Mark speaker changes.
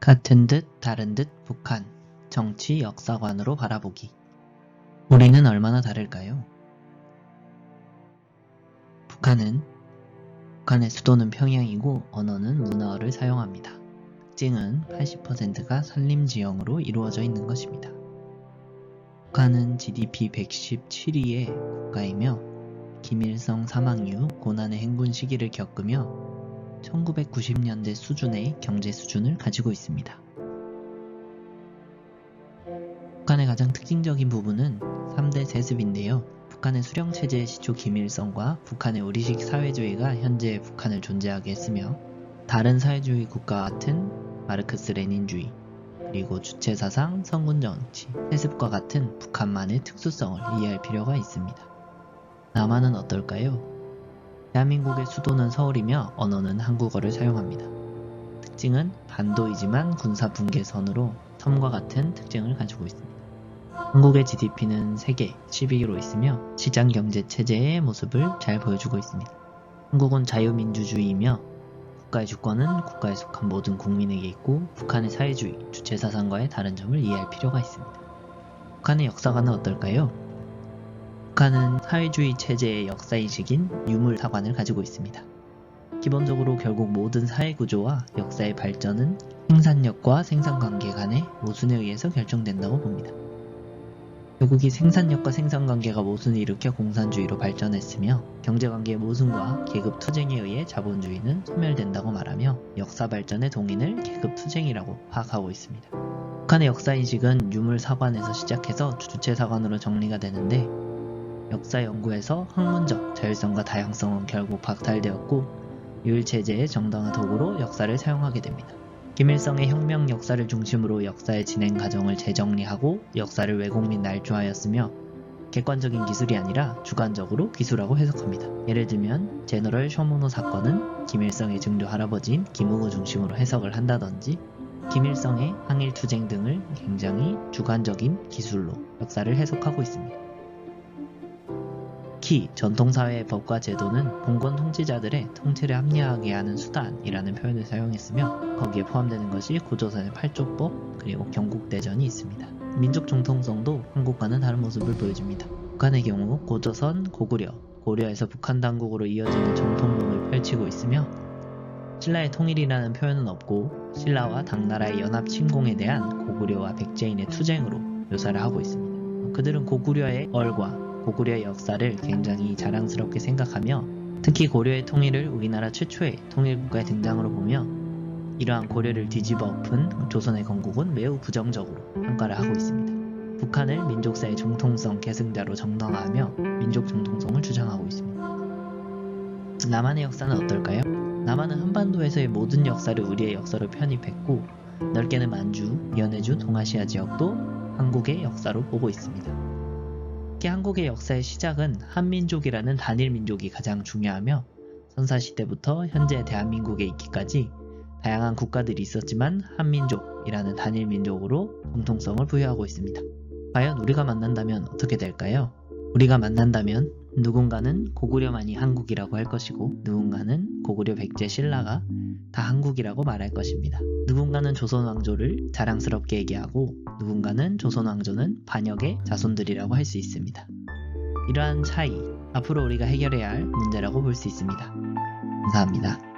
Speaker 1: 같은 듯 다른 듯 북한 정치 역사관으로 바라보기. 우리는 얼마나 다를까요? 북한은 북한의 수도는 평양이고 언어는 문어어를 사용합니다. 특징은 80%가 산림지형으로 이루어져 있는 것입니다. 북한은 GDP 117위의 국가이며 김일성 사망 이후 고난의 행군 시기를 겪으며 1990년대 수준의 경제 수준을 가지고 있습니다. 북한의 가장 특징적인 부분은 3대 세습인데요. 북한의 수령체제의 시초 김일성과 북한의 우리식 사회주의가 현재 북한을 존재하게 했으며 다른 사회주의 국가 같은 마르크스 레닌주의 그리고 주체사상, 선군정치, 세습과 같은 북한만의 특수성을 이해할 필요가 있습니다. 남한은 어떨까요? 대한민국의 수도는 서울이며 언어는 한국어를 사용합니다. 특징은 반도이지만 군사 분계선으로 섬과 같은 특징을 가지고 있습니다. 한국의 GDP는 세계 10위로 있으며 시장 경제 체제의 모습을 잘 보여주고 있습니다. 한국은 자유민주주의이며 국가의 주권은 국가에 속한 모든 국민에게 있고 북한의 사회주의, 주체사상과의 다른 점을 이해할 필요가 있습니다. 북한의 역사관은 어떨까요? 북한은 사회주의 체제의 역사인식인 유물사관을 가지고 있습니다. 기본적으로 결국 모든 사회 구조와 역사의 발전은 생산력과 생산관계 간의 모순에 의해서 결정된다고 봅니다. 결국 이 생산력과 생산관계가 모순을 일으켜 공산주의로 발전했으며 경제관계의 모순과 계급투쟁에 의해 자본주의는 소멸된다고 말하며 역사 발전의 동인을 계급투쟁이라고 파악하고 있습니다. 북한의 역사인식은 유물사관에서 시작해서 주체사관으로 정리가 되는데 역사 연구에서 학문적 자율성과 다양성은 결국 박탈되었고 유일체제의 정당한 도구로 역사를 사용하게 됩니다. 김일성의 혁명 역사를 중심으로 역사의 진행 과정을 재정리하고 역사를 왜곡 및 날조하였으며 객관적인 기술이 아니라 주관적으로 기술하고 해석합니다. 예를 들면 제너럴 쇼모노 사건은 김일성의 증조 할아버지인 김웅을 중심으로 해석을 한다든지 김일성의 항일 투쟁 등을 굉장히 주관적인 기술로 역사를 해석하고 있습니다. 특히 전통사회의 법과 제도는 봉건 통치자들의 통치를 합리화하게 하는 수단이라는 표현을 사용했으며 거기에 포함되는 것이 고조선의 팔조법 그리고 경국대전이 있습니다. 민족 정통성도 한국과는 다른 모습을 보여줍니다. 북한의 경우 고조선, 고구려, 고려에서 북한 당국으로 이어지는 정통론을 펼치고 있으며 신라의 통일이라는 표현은 없고 신라와 당나라의 연합 침공에 대한 고구려와 백제인의 투쟁으로 묘사를 하고 있습니다. 그들은 고구려의 얼과 고구려의 역사를 굉장히 자랑스럽게 생각하며 특히 고려의 통일을 우리나라 최초의 통일국가의 등장으로 보며 이러한 고려를 뒤집어 엎은 조선의 건국은 매우 부정적으로 평가를 하고 있습니다. 북한을 민족사의 정통성 계승자로 정당화하며 민족 정통성을 주장하고 있습니다. 남한의 역사는 어떨까요? 남한은 한반도에서의 모든 역사를 우리의 역사로 편입했고 넓게는 만주, 연해주, 동아시아 지역도 한국의 역사로 보고 있습니다. 특히 한국의 역사의 시작은 한민족이라는 단일 민족이 가장 중요하며 선사시대부터 현재 대한민국에 있기까지 다양한 국가들이 있었지만 한민족이라는 단일 민족으로 공통성을 부여하고 있습니다. 과연 우리가 만난다면 어떻게 될까요? 우리가 만난다면 누군가는 고구려만이 한국이라고 할 것이고 누군가는 고구려 백제 신라가 다 한국이라고 말할 것입니다. 누군가는 조선 왕조를 자랑스럽게 얘기하고 누군가는 조선 왕조는 반역의 자손들이라고 할 수 있습니다. 이러한 차이 앞으로 우리가 해결해야 할 문제라고 볼 수 있습니다. 감사합니다.